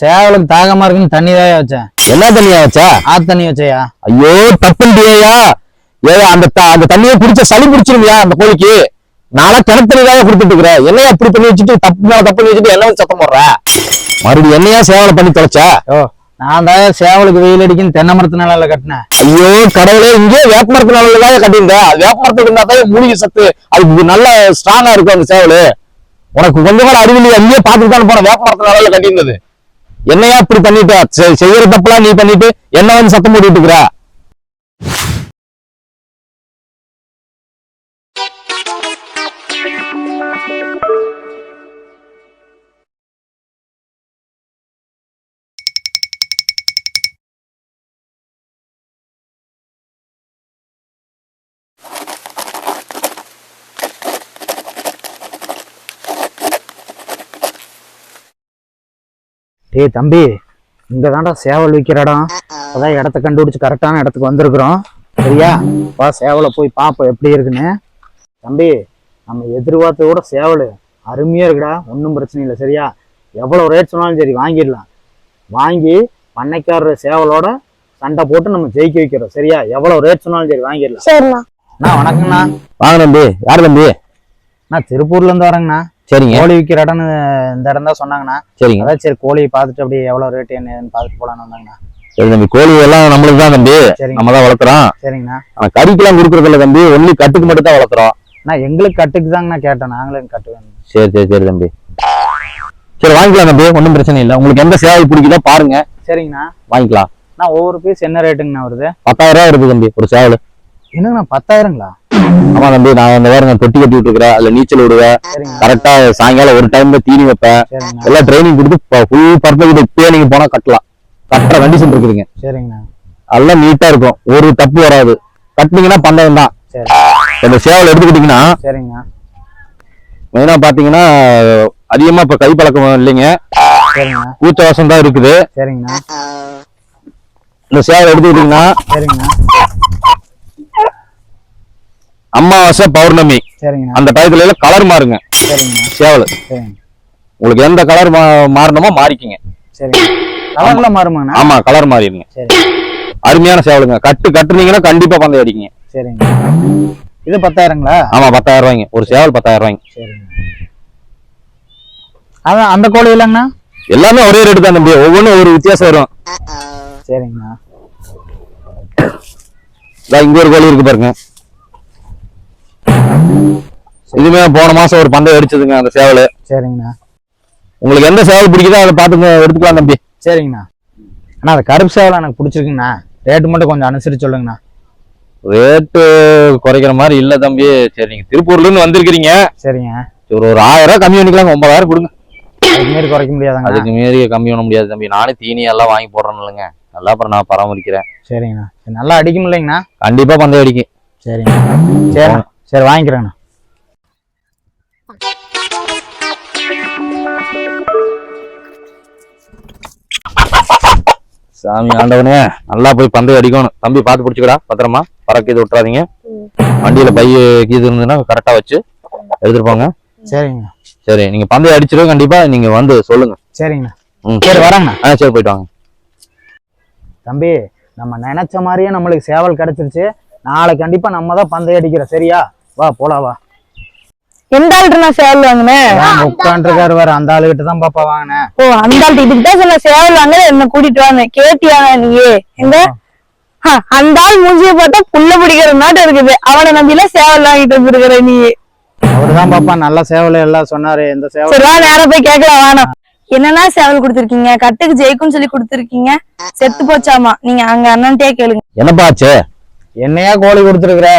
சேவலுக்கு தாகமா இருக்குன்னு தண்ணி தான் வச்சேன்? என்ன தண்ணியா வச்சா? ஆத்து தண்ணி வச்சையா? ஐயோ தப்புண்டியா ஏயா அந்த அந்த தண்ணியை குடிச்ச சளி பிடிச்சிருவியா அந்த கோழிக்கு? நாளா கிணத்து தண்ணி தான் கொடுத்துட்டு இருக்கிறேன். என்னையா அப்படி பண்ணி வச்சுட்டு தப்பு மேல தப்பு வச்சுட்டு என்ன சத்தம் போடுற? மறுபடியும் என்னையா சேவலை பண்ணி தொலைச்ச? யோ நான் தான் சேவலுக்கு வெயில் அடிக்குன்னு தென்னை மரத்து நிலையில கட்டினேன். ஐயோ கடவுளே இங்கே வேப்ப மரத்து நல்ல தான் கட்டியிருந்த? வேப்ப மரத்துக்கு இருந்தா தான் மூலிகை சத்து? அதுக்கு நல்ல ஸ்ட்ராங்கா இருக்கும் அந்த சேவலு. உனக்கு கொஞ்சம் கூட அறிவில்லை அங்கேயே பார்த்துட்டு தான் போன வேப்ப மரத்து கட்டியிருந்தது. என்னையா இப்படி பண்ணிட்ட? செய்யற தப்பெல்லாம் நீ பண்ணிட்டு என்ன வந்து சத்தம் போட்டுட்டு இருக்கிற? டேய் தம்பி இங்க தான்டா சேவல் விற்கிற இடம் அதான் இடத்த கண்டுபிடிச்சு கரெக்டான இடத்துக்கு வந்திருக்கிறோம். சரியா? வா சேவலை போய் பார்ப்போம் எப்படி இருக்குன்னு. தம்பி நம்ம எதிர்பார்த்த கூட சேவல் அருமையா இருக்குடா. ஒன்றும் பிரச்சனை இல்லை சரியா? எவ்வளோ ரேட் சொன்னாலும் சரி வாங்கிடலாம். வாங்கி பண்ணைக்காரர் சேவலோட சண்டை போட்டு நம்ம ஜெயிக்க வைக்கிறோம் சரியா? எவ்வளோ ரேட் சொன்னாலும் சரி வாங்கிடலாம். சரிண்ணா அண்ணா வணக்கங்கண்ணா வாங்க தம்பி. யார் தம்பி? நான் திருப்பூர்ல இருந்து வரேங்கண்ணா. சரிங்க. கோழி விற்கிற இடம்னு இந்த இடம் தான் சொன்னாங்கண்ணா. சரிங்க. அதான் சரி கோழியை பார்த்துட்டு அப்படியே எவ்வளோ ரேட் என்ன ஏதுன்னு பார்த்துட்டு போலான்னு வந்தாங்கண்ணா. சரி தம்பி கோழி எல்லாம் நம்மளுக்கு தான் தம்பி. நம்ம தான் வளர்க்குறோம். சரிங்கண்ணா. ஆனா கறிக்கெல்லாம் கொடுக்கறது இல்ல தம்பி. ஒன்லி கட்டுக்கு மட்டும் தான் வளர்க்குறோம். நான் எங்களுக்கு கட்டுக்கு தாங்கண்ணா கேட்டேன் நாங்களும் கட்டுவேன் சரி சரி சரி தம்பி. சரி வாங்கிக்கலாம் தம்பி. ஒன்றும் பிரச்சனை இல்லை. உங்களுக்கு எந்த சேவை பிடிக்குதோ பாருங்க. சரிங்கண்ணா. வாங்கிக்கலாம். நான் ஒவ்வொரு பீஸ் என்ன ரேட்டுங்கண்ணா வருது? பத்தாயிரம் ரூபா வருது தம்பி ஒரு சேவல். என்னங்கண்ணா பத்தாயிரங்களா? ஆமா தம்பி நான் இந்த வாரம் தொட்டி கட்டி விட்டுருக்கிறேன். அதுல நீச்சல் விடுவேன். சரிங்க. கரெக்டா சாயங்காலம் ஒரு டைம்ல தீனி வைப்பேன். எல்லாம் ட்ரைனிங் கொடுத்து ஃபுல் பர்ஃபெக்ட் இப்பயே நீங்க போனா கட்டலாம். கட்டுற கண்டிஷன் இருக்குதுங்க. சரிங்கண்ணா எல்லாம் நீட்டா இருக்கும். ஒரு தப்பு வராது. கட்டினீங்கன்னா பந்தயம் தான். இந்த சேவல் எடுத்துக்கிட்டீங்கன்னா சரிங்கண்ணா மெயினா பாத்தீங்கன்னா அதிகமா இப்ப கை பழக்கம் இல்லைங்க. கூச்ச வாசம் தான் இருக்குது. சரிங்கண்ணா இந்த சேவல் எடுத்துக்கிட்டீங்கன்னா சரிங்கண்ணா அமாவாசை பௌர்ணமி. அந்த டயத்துல எல்லாம் கலர் மாறுங்க. சேவல். உங்களுக்கு எந்த கலர் மாறணுமோ மாறிக்கிங்க. சரிங்க கலர்ல மாறுமாண்ணா ஆமா கலர் மாறிடுங்க. அருமையான சேவலுங்க. கட்டு கட்டுனீங்கன்னா கண்டிப்பா பந்தயம் அடிக்குங்க. சரிங்க இது பத்தாயிரங்களா? ஆமா பத்தாயிரம் ரூபாய்ங்க ஒரு சேவல் பத்தாயிரம் ரூபாய்ங்க அதான் அந்த கோழி இல்லைங்கண்ணா? எல்லாமே ஒரே ரேட்டு தான் தம்பி. ஒவ்வொன்றும் ஒரு வித்தியாசம் வரும். சரிங்கண்ணா. இங்க ஒரு கோழி இருக்கு பாருங்க. இதுமே போன மாசம் ஒரு பந்தயம் அடிச்சதுங்க அந்த சேவல். சரிங்கண்ணா. உங்களுக்கு எந்த சேவல் பிடிக்குதோ அதை பார்த்துங்க எடுத்துக்கலாம் தம்பி. சரிங்கண்ணா. அண்ணா அந்த கருப்பு சேவலை எனக்கு பிடிச்சிருக்குங்கண்ணா. ரேட்டு மட்டும் கொஞ்சம் அனுசரிச்சு சொல்லுங்கண்ணா. ரேட்டு குறைக்கிற மாதிரி இல்ல தம்பி. சரி நீங்க திருப்பூர்ல இருந்து வந்திருக்கிறீங்க. சரிங்க. சரி, ஒரு ஒரு ஆயிரம் ரூபாய் கம்மி பண்ணிக்கலாம் ஒன்பதாயிரம் கொடுங்க. அதுக்கு மாரி குறைக்க முடியாதாங்கண்ணா. அதுக்கு மீறி கம்மி பண்ண முடியாது தம்பி. நானே தீனி எல்லாம் வாங்கி போடுறேன் இல்லைங்க நல்லா அப்புறம் நான் பராமரிக்கிறேன். சரிங்கண்ணா. சரி நல்லா அடிக்கும் இல்லைங்கண்ணா கண்டிப்பா பந்தயம் அடிக்கும். சரிங்க சரிண்ணா சரி வாங்கிக்கிறேங்கண்ணா. சாமி ஆண்டவனே நல்லா போய் பந்தயம் அடிக்கணும். தம்பி பார்த்து பிடிச்சிக்கடா பத்திரமா. பறக்க இது விட்டுறாதீங்க. வண்டியில பை கீது இருந்ததுன்னா கரெக்டா வச்சு எடுத்துட்டு போங்க. சரிங்கண்ணா சரி நீங்க பந்தயம் அடிச்சிருவோம் கண்டிப்பா நீங்க வந்து சொல்லுங்க. சரிங்கண்ணா சரி வரேங்கண்ணா ஆ சரி போயிட்டு வாங்க. தம்பி நம்ம நினைச்ச மாதிரியே நம்மளுக்கு சேவல் கிடைச்சிருச்சு. நாளை கண்டிப்பா நம்ம தான் பந்தயம் அடிக்கிறோம். சரியா? வா போலாம் வா. எந்த ஆள்கிட்ட நான் சேவல் வாங்கினேன்? உட்காந்துருக்காரு வேற அந்த ஆளுகிட்ட. தான் பாப்பா வாங்கினேன். ஓ அந்த ஆள்கிட்ட இதுக்கு தான் சொன்ன சேவல் வாங்க என்ன கூட்டிட்டு வாங்க கேட்டியாங்க நீயே? எங்க? அந்த ஆள் மூஞ்சிய பார்த்தா புள்ள பிடிக்கிற நாட்டு இருக்குது. அவனை நம்பில சேவல் வாங்கிட்டு வந்துருக்கிற நீ. அவர்தான் பாப்பா நல்ல சேவல் எல்லாம் சொன்னாரு. எந்த சேவல்? சரி வா நேரம் போய் கேட்கலாம் வேணாம் என்னன்னா சேவல் கொடுத்துருக்கீங்க? கட்டுக்கு ஜெயிக்கும்னு சொல்லி கொடுத்துருக்கீங்க. செத்து போச்சாமா? நீங்க அங்க அண்ணன்ட்டே கேளுங்க. என்னப்பா ஆச்சு? என்னையா கோழி கொடுத்துருக்குற?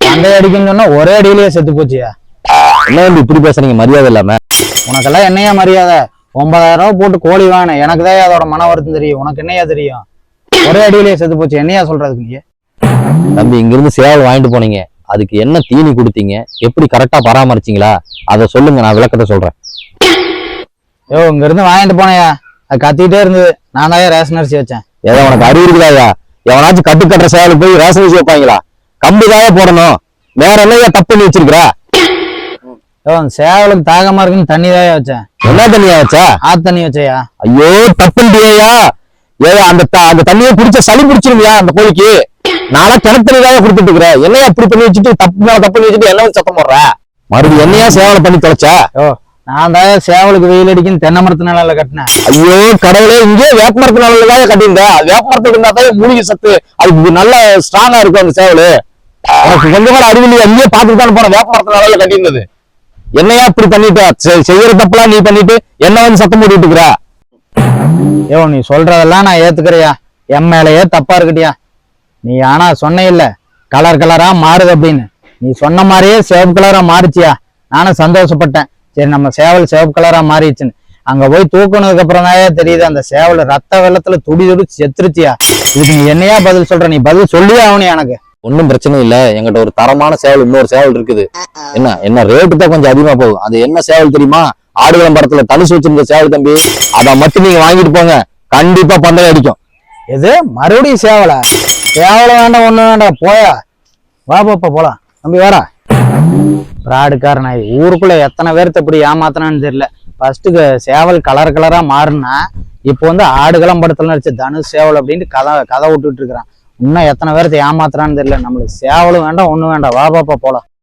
பந்தயம் அடிக்கணும்னு சொன்னா ஒரே அடியிலேயே செத்து போச்சியா? என்ன இப்படி பேசுறீங்க மரியாதை இல்லாம? உனக்கெல்லாம் என்னையா மரியாதை? ஒன்பதாயிரம் ரூபாய் போட்டு கோழி வாங்கினேன் எனக்கு தான் அதோட மன வருத்தம் தெரியும்? உனக்கு என்னையா தெரியும்? ஒரே அடியிலேயே செத்து போச்சு. என்னையா சொல்றதுக்கு நீ? தம்பி இங்க இருந்து சேவல் வாங்கிட்டு போனீங்க. அதுக்கு என்ன தீனி கொடுத்தீங்க? எப்படி கரெக்டா பராமரிச்சீங்களா? அதை சொல்லுங்க நான் விளக்கத்தை சொல்றேன். யோ இங்க இருந்து வாங்கிட்டு போனேயா? அது கத்திட்டே இருந்தது. நான் தான் ரேஷன் அரிசி வச்சேன்? ஏதோ உனக்கு அறிவு இருக்குதாயா எவனாச்சும் கட்டு கட்டுற சேவல் போய் ரேஷன் வச்சு வைப்பாங்களா? கம்பு தாயா போடணும். வேற என்னையா தப்பு பண்ணி வச்சிருக்கிற? சேவலுக்கு தாகமா இருக்குன்னு தண்ணி தான் வச்சேன் என்ன தண்ணியா வச்சா? ஆத்து தண்ணி வச்சையா? ஐயோ தப்புண்டியா ஏ அந்த அந்த தண்ணியை குடிச்ச சளி பிடிச்சிருவியா அந்த கோழிக்கு? நானா கிணத்து தண்ணி தான் கொடுத்துட்டு இருக்கிறேன் என்னையா அப்படி பண்ணி வச்சுட்டு தப்பு மேல தப்பு பண்ணி வச்சுட்டு என்ன சத்தம் போடுற? மறுபடியும் என்னையா சேவலை பண்ணி தொலைச்சா? நான் தான் சேவலுக்கு வெயில் அடிக்குன்னு தென்னை மரத்து நிலையில கட்டினேன். ஐயோ கடவுளே இங்கே வேப்பமரத்து நாளில் கட்டியிருந்த. வேப்பமரத்து இருந்தா தான் மூலிகை சத்து? அதுக்கு நல்ல ஸ்ட்ராங்கா இருக்கும் அந்த சேவலு. உனக்கு கொஞ்சம் கூட அறிவில்லை அங்கேயே பார்த்துட்டு தான் போன வேப்பமரத்து நாளில் கட்டியிருந்தது. என்னையா இப்படி பண்ணிட்ட? செய்யற தப்பெல்லாம் நீ பண்ணிட்டு என்ன வந்து சத்தம் போட்டுட்டு இருக்கிற? ஏவோ நீ சொல்றதெல்லாம் நான் ஏத்துக்கிறியா என் மேலேயே தப்பா இருக்கட்டியா நீ ஆனா சொன்ன இல்ல கலர் கலரா மாறுது அப்படின்னு. நீ சொன்ன மாதிரியே சிவப்பு கலரா மாறிச்சியா. நானும் சந்தோஷப்பட்டேன். சரி நம்ம சேவல் சிவப்பு கலரா மாறிடுச்சுன்னு. அங்க போய் தூக்கினதுக்கு அப்புறம் தான் தெரியுது அந்த சேவல் ரத்த வெள்ளத்துல துடி துடி செத்துருச்சியா. இதுக்கு நீ என்னையா பதில் சொல்ற? நீ பதில் சொல்லியே ஆகணும் எனக்கு. ஒன்றும் பிரச்சனை இல்லை. எங்கிட்ட ஒரு தரமான சேவல் இன்னொரு சேவல் இருக்குது. என்ன? என்ன ரேட்டு தான் கொஞ்சம் அதிகமா போகும். அது என்ன சேவல் தெரியுமா? ஆடு விளம்பரத்துல தனுசு வச்சிருந்த சேவல் தம்பி. அதை மட்டும் நீங்க வாங்கிட்டு போங்க. கண்டிப்பா பந்தயம் அடிக்கும். எது? மறுபடியும் சேவலை? சேவலை வேண்டாம் ஒண்ணு வேண்டாம். போயா? வா பாப்பா போலாம். தம்பி வாடா. பிராடுக்கார நாய் ஊருக்குள்ள எத்தனை பேர்த்த இப்படி ஏமாத்தினான்னு தெரியல. ஃபர்ஸ்ட்டு சேவல் கலர் கலரா மாறினா இப்போ வந்து ஆடு படத்துல நடிச்ச தனுஷ் சேவல் அப்படின்ட்டு கதை கதை விட்டுட்டு இருக்கிறான். இன்னும் எத்தனை பேர்த்த ஏமாத்துறான்னு தெரியல. நம்மளுக்கு சேவலும் வேண்டாம் ஒண்ணும் வேண்டாம். வா பாப்பா போலாம்.